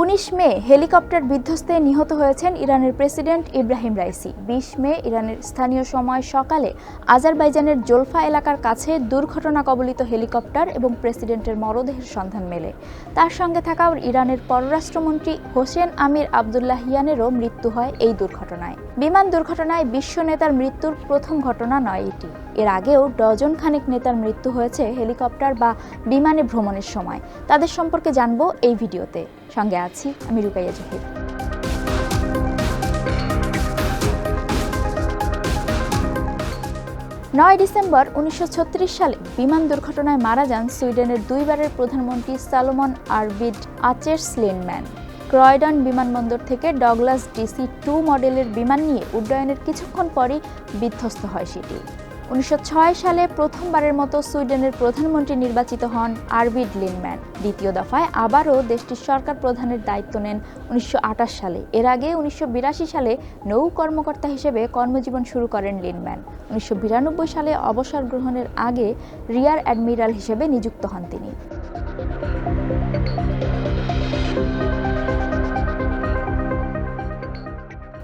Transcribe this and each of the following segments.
উনিশ মে হেলিকপ্টার বিধ্বস্তে নিহত হয়েছেন ইরানের প্রেসিডেন্ট ইব্রাহিম রাইসি। বিশ মে ইরানের স্থানীয় সময় সকালে আজারবাইজানের জোলফা এলাকার কাছে দুর্ঘটনা কবলিত হেলিকপ্টার এবং প্রেসিডেন্টের মরদেহের সন্ধান মেলে। তার সঙ্গে থাকা ইরানের পররাষ্ট্রমন্ত্রী হোসেন আমির আবদুল্লাহিয়ানেরও মৃত্যু হয় এই দুর্ঘটনায়। বিমান দুর্ঘটনায় বিশ্ব নেতার মৃত্যুর প্রথম ঘটনা নয় এটি। এর আগেও ডজন খানেক নেতার মৃত্যু হয়েছে হেলিকপ্টার বা বিমানে ভ্রমণের সময়। তাদের সম্পর্কে জানব এই ভিডিওতে। সঙ্গে আছি আমি রুকাইয়া জহির। নয় ডিসেম্বর উনিশশো ছত্রিশ সালে বিমান দুর্ঘটনায় মারা যান সুইডেনের দুইবারের প্রধানমন্ত্রী সালোমন আরবিড আচের্স লিনম্যান ক্রয়ডন বিমানবন্দর থেকে ডগলাস ডিসি টু মডেলের বিমান নিয়ে উড্ডয়নের কিছুক্ষণ পরই বিধ্বস্ত হয় সেটি। উনিশশো ছয় সালে প্রথমবারের মতো সুইডেনের প্রধানমন্ত্রী নির্বাচিত হন আরবিড লিনম্যান। দ্বিতীয় দফায় আবারও দেশটির সরকার প্রধানের দায়িত্ব নেন উনিশশো আটাশ সালে। এর আগে উনিশশো বিরাশি সালে নৌ কর্মকর্তা হিসেবে কর্মজীবন শুরু করেন লিনম্যান। উনিশশো বিরানব্বই সালে অবসর গ্রহণের আগে রিয়ার অ্যাডমিরাল হিসেবে নিযুক্ত হন তিনি।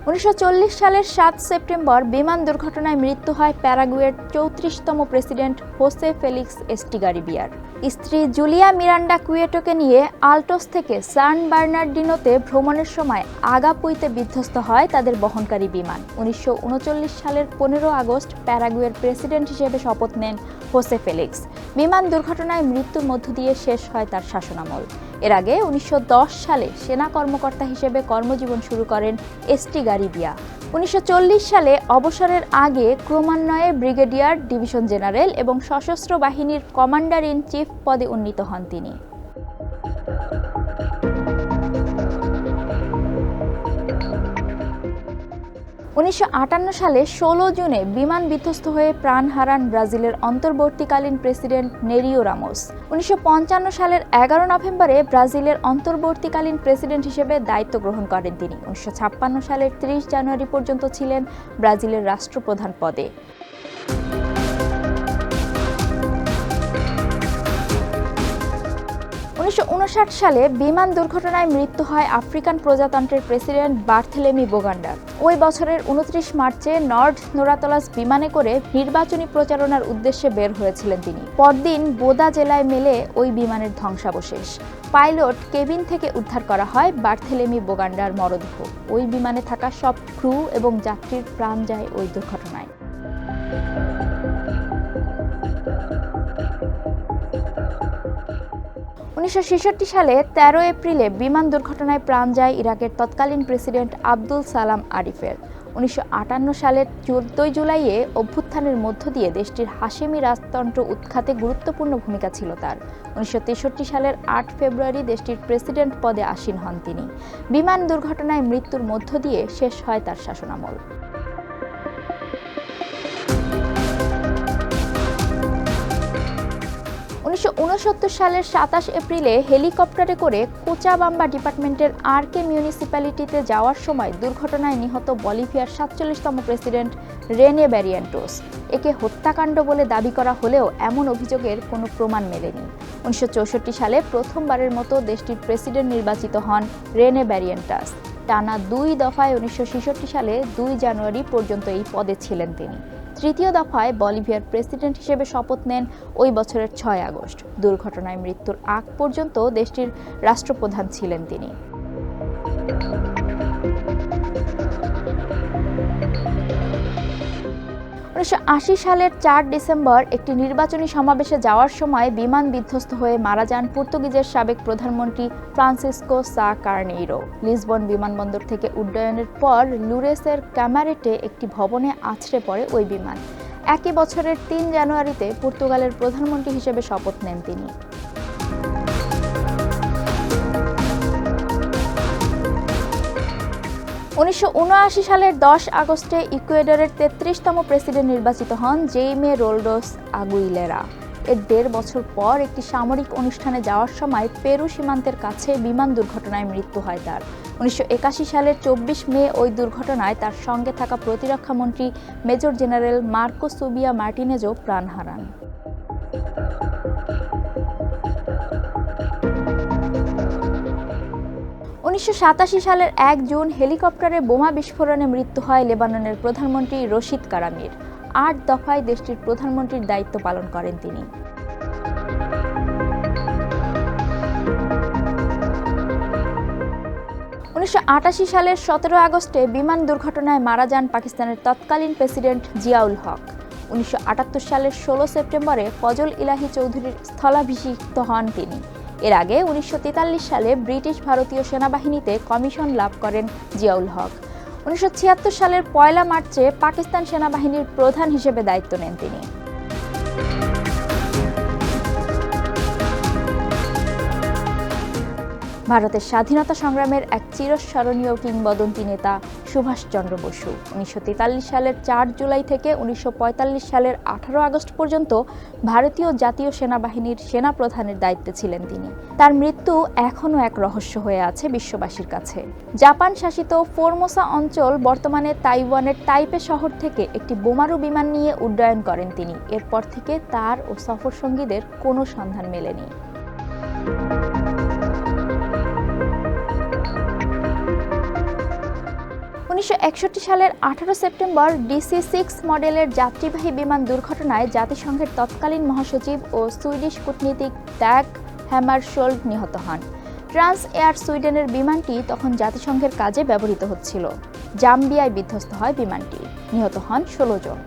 উনিশশো চল্লিশ সালের সাত সেপ্টেম্বর বিমান দুর্ঘটনায় মৃত্যু হয় প্যারাগুয়ের চৌত্রিশতম প্রেসিডেন্ট হোসে ফেলিক্স এস্টিগারিবিয়ার। স্ত্রী জুলিয়া মিরান্ডা কুয়েটোকে নিয়ে আল্টোস থেকে সান বার্নার্ডিনোতে ভ্রমণের সময় আগাপুইতে বিধ্বস্ত হয় তাদের বহনকারী বিমান। উনিশশো উনচল্লিশ সালের পনেরো আগস্ট প্যারাগুয়ের প্রেসিডেন্ট হিসেবে শপথ নেন হোসে ফেলিক্স। বিমান দুর্ঘটনায় মৃত্যুর মধ্য দিয়ে শেষ হয় তার শাসনামল। এর আগে উনিশশো দশ সালে সেনা কর্মকর্তা হিসেবে কর্মজীবন শুরু করেন এসটি গারিবিয়া। উনিশশো চল্লিশ সালে অবসরের আগে ক্রমান্বয়ে ব্রিগেডিয়ার ডিভিশন জেনারেল এবং সশস্ত্র বাহিনীর কমান্ডার ইন চিফ পদে উন্নীত হন তিনি। উনিশশো আটান্ন সালে ষোলো জুনে বিমান বিধ্বস্ত হয়ে প্রাণ হারান ব্রাজিলের অন্তর্বর্তীকালীন প্রেসিডেন্ট নেরিও রামোস। উনিশশো পঞ্চান্ন সালের এগারো নভেম্বরে ব্রাজিলের অন্তর্বর্তীকালীন প্রেসিডেন্ট হিসেবে দায়িত্ব গ্রহণ করেন তিনি। উনিশশো ছাপ্পান্ন সালের ত্রিশ জানুয়ারি পর্যন্ত ছিলেন ব্রাজিলের রাষ্ট্রপ্রধান পদে। উনিশশো সালে বিমান দুর্ঘটনায় মৃত্যু হয় আফ্রিকান প্রজাতন্ত্রের প্রেসিডেন্ট বার্থেলেমি বোগান্ডার ওই বছরের উনত্রিশ মার্চে নর্থ নোরাতলাস বিমানে করে নির্বাচনী প্রচারণার উদ্দেশ্যে বের হয়েছিলেন তিনি। পরদিন বোদা জেলায় মেলে ওই বিমানের ধ্বংসাবশেষ। পাইলট কেবিন থেকে উদ্ধার করা হয় বার্থেলেমি বোগান্ডার মরদেহ। ওই বিমানে থাকা সব ক্রু এবং যাত্রীর প্রাণ যায় ওই দুর্ঘটনায়। উনিশশো ছেষট্টি সালে ১৩ এপ্রিলে বিমান দুর্ঘটনায় প্রাণ যায় ইরাকের তৎকালীন প্রেসিডেন্ট আব্দুল সালাম আরিফের। উনিশশো আটান্ন সালের চোদ্দই জুলাইয়ে অভ্যুত্থানের মধ্য দিয়ে দেশটির হাশেমি রাজতন্ত্র উৎখাতে গুরুত্বপূর্ণ ভূমিকা ছিল তার। উনিশশো তেষট্টি সালের আট ফেব্রুয়ারি দেশটির প্রেসিডেন্ট পদে আসীন হন তিনি। বিমান দুর্ঘটনায় মৃত্যুর মধ্য দিয়ে শেষ হয় তার শাসনামল। উনিশশো সালের সাতাশ এপ্রিলে হেলিকপ্টারে করে কোচাবাম্বা ডিপার্টমেন্টের আর কে মিউনিসিপ্যালিটিতে যাওয়ার সময় দুর্ঘটনায় নিহত বলিভিয়ার সাতচল্লিশতম প্রেসিডেন্ট রেনে ব্যারিয়েন্টোস। একে হত্যাকাণ্ড বলে দাবি করা হলেও এমন অভিযোগের কোনো প্রমাণ মেলেনি। উনিশশো চৌষট্টি সালে প্রথমবারের মতো দেশটির প্রেসিডেন্ট নির্বাচিত হন রেনে ব্যারিয়েন্টাস। টানা দুই দফায় উনিশশো ছেষট্টি সালে দুই জানুয়ারি পর্যন্ত এই পদে ছিলেন তিনি। তৃতীয় দফায় বলিভিয়ার প্রেসিডেন্ট হিসেবে শপথ নেন ওই বছরের ছয় আগস্ট। দুর্ঘটনায় মৃত্যুর আগ পর্যন্ত দেশটির রাষ্ট্রপ্রধান ছিলেন তিনি। উনিশশো আশি সালের চার ডিসেম্বর একটি নির্বাচনী সমাবেশে যাওয়ার সময় বিমান বিধ্বস্ত হয়ে মারা যান পর্তুগিজের সাবেক প্রধানমন্ত্রী ফ্রান্সিসকো সা কার্নেইরো। লিসবন বিমানবন্দর থেকে উড্ডয়নের পর লুরেসের ক্যামারেটে একটি ভবনে আছড়ে পড়ে ওই বিমান। একই বছরের তিন জানুয়ারিতে পর্তুগালের প্রধানমন্ত্রী হিসেবে শপথ নেন তিনি। উনিশশো উনআশি সালের দশ আগস্টে ইকুয়েডরের তেত্রিশতম প্রেসিডেন্ট নির্বাচিত হন জেইমে রোলডোস আগুইলেরা। এর দেড় বছর পর একটি সামরিক অনুষ্ঠানে যাওয়ার সময় পেরু সীমান্তের কাছে বিমান দুর্ঘটনায় মৃত্যু হয় তার। উনিশশো একাশি সালের চব্বিশ মে ওই দুর্ঘটনায় তার সঙ্গে থাকা প্রতিরক্ষা মন্ত্রী মেজর জেনারেল মার্কো সুবিয়া মার্টিনেজও প্রাণ হারান। উনিশশো সাতাশি সালের এক জুন হেলিকপ্টারে বোমা বিস্ফোরণে মৃত্যু হয় লেবাননের প্রধানমন্ত্রী রশিদ কারামির। আট দফায় দেশটির প্রধানমন্ত্রীর দায়িত্ব পালন করেন তিনি। উনিশশো আটাশি সালের সতেরো আগস্টে বিমান দুর্ঘটনায় মারা যান পাকিস্তানের তৎকালীন প্রেসিডেন্ট জিয়াউল হক। উনিশশো আটাত্তর সালের ষোলো সেপ্টেম্বরে ফজল ইলাহি চৌধুরীর স্থলাভিষিক্ত হন তিনি। এর আগে উনিশশো তেতাল্লিশ সালে ব্রিটিশ ভারতীয় সেনাবাহিনীতে কমিশন লাভ করেন জিয়াউল হক। উনিশশো ছিয়াত্তর সালের পয়লা মার্চে পাকিস্তান সেনাবাহিনীর প্রধান হিসেবে দায়িত্ব নেন তিনি। ভারতের স্বাধীনতা সংগ্রামের এক চিরস্মরণীয় কিংবদন্তি নেতা সুভাষচন্দ্র বসু। উনিশশো তেতাল্লিশ সালের চার জুলাই থেকে উনিশশো পঁয়তাল্লিশ সালের আঠারো আগস্ট পর্যন্ত ভারতীয় জাতীয় সেনাবাহিনীর সেনাপ্রধানের দায়িত্বে ছিলেন তিনি। তার মৃত্যু এখনও এক রহস্য হয়ে আছে বিশ্ববাসীর কাছে। জাপান শাসিত ফোরমোসা অঞ্চল বর্তমানে তাইওয়ানের তাইপে শহর থেকে একটি বোমারু বিমান নিয়ে উড্ডয়ন করেন তিনি। এরপর থেকে তার ও সফরসঙ্গীদের কোনো সন্ধান মেলেনি। উনিশশো একষট্টি সালের আঠারো সেপ্টেম্বর ডিসি সিক্স মডেলের যাত্রীবাহী বিমান দুর্ঘটনায় জাতিসংঘের তৎকালীন মহাসচিব ও সুইডিশ কূটনীতিক দ্যাগ হ্যামারশোল্ড নিহত হন। ট্রান্স এয়ার সুইডেনের বিমানটি তখন জাতিসংঘের কাজে ব্যবহৃত হচ্ছিল। জাম্বিয়ায় বিধ্বস্ত হয় বিমানটি। নিহত হন ষোলো জন।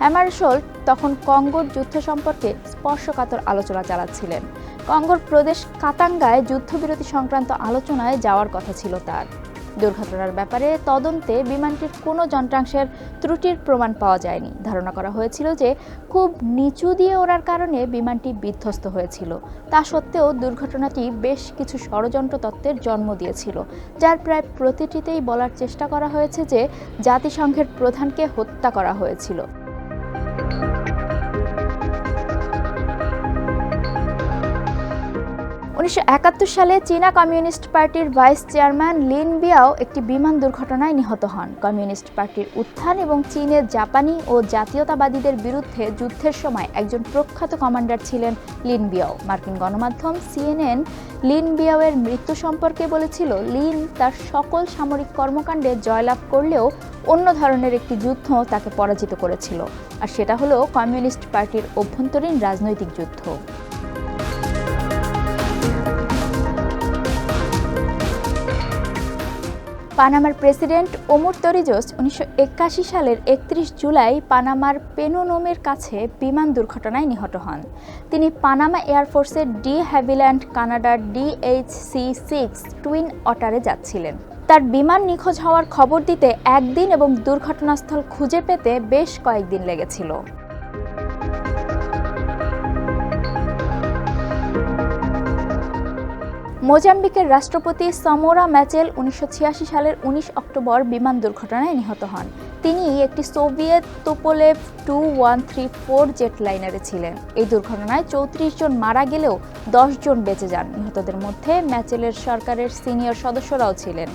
হ্যামারশোল্ড তখন কঙ্গোর যুদ্ধ সম্পর্কে স্পর্শকাতর আলোচনা চালাচ্ছিলেন। কঙ্গোর প্রদেশ কাতাঙ্গায় যুদ্ধবিরতি সংক্রান্ত আলোচনায় যাওয়ার কথা ছিল তার। দুর্ঘটনার ব্যাপারে তদন্তে বিমানটির কোনো যন্ত্রাংশের ত্রুটির প্রমাণ পাওয়া যায়নি। ধারণা করা হয়েছিল যে খুব নিচু দিয়ে ওড়ার কারণে বিমানটি বিধ্বস্ত হয়েছিল। তা সত্ত্বেও দুর্ঘটনাটি বেশ কিছু ষড়যন্ত্র তত্ত্বের জন্ম দিয়েছিল, যার প্রায় প্রতিটিতেই বলার চেষ্টা করা হয়েছে যে জাতিসংঘের প্রধানকে হত্যা করা হয়েছিল। উনিশশো একাত্তর সালে চীনা কমিউনিস্ট পার্টির ভাইস চেয়ারম্যান লিন বিয়াও একটি বিমান দুর্ঘটনায় নিহত হন। কমিউনিস্ট পার্টির উত্থান এবং চীনের, জাপানি ও জাতীয়তাবাদীদের বিরুদ্ধে যুদ্ধের সময় একজন প্রখ্যাত কমান্ডার ছিলেন লিন বিয়াও। মার্কিন গণমাধ্যম সিএনএন লিন বিয়াওয়ের মৃত্যু সম্পর্কে বলেছিল, লিন তার সকল সামরিক কর্মকাণ্ডে জয়লাভ করলেও অন্য ধরনের একটি যুদ্ধ তাকে পরাজিত করেছিল। আর সেটা হলো কমিউনিস্ট পার্টির অভ্যন্তরীণ রাজনৈতিক যুদ্ধ। পানামার প্রেসিডেন্ট ওমর তরিজোস উনিশশো একাশি সালের একত্রিশ জুলাই পানামার পেনোনোমের কাছে বিমান দুর্ঘটনায় নিহত হন। তিনি পানামা এয়ারফোর্সের ডি হ্যাভিল্যান্ড কানাডার ডিএইচসি সিক্স টুইন অটারে যাচ্ছিলেন। তার বিমান নিখোঁজ হওয়ার খবর দিতে একদিন এবং দুর্ঘটনাস্থল খুঁজে পেতে বেশ কয়েকদিন লেগেছিল। মোজাম্বিকের রাষ্ট্রপতি সমোরা ম্যাচেল উনিশশো ছিয়াশি সালের উনিশ অক্টোবর বিমান দুর্ঘটনায় নিহত হন। তিনি একটি Soviet Tupolev two one three four jet লাইনারে ছিলেন। এই দুর্ঘটনায় চৌত্রিশ জন মারা গেলেও দশ জন বেঁচে যান। নিহতদের মধ্যে ম্যাচেলের সরকারের সিনিয়র সদস্যরাও ছিলেন।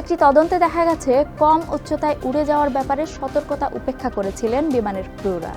একটি তদন্তে দেখা গেছে, কম উচ্চতায় উড়ে যাওয়ার ব্যাপারে সতর্কতা উপেক্ষা করেছিলেন বিমানের ক্রুরা।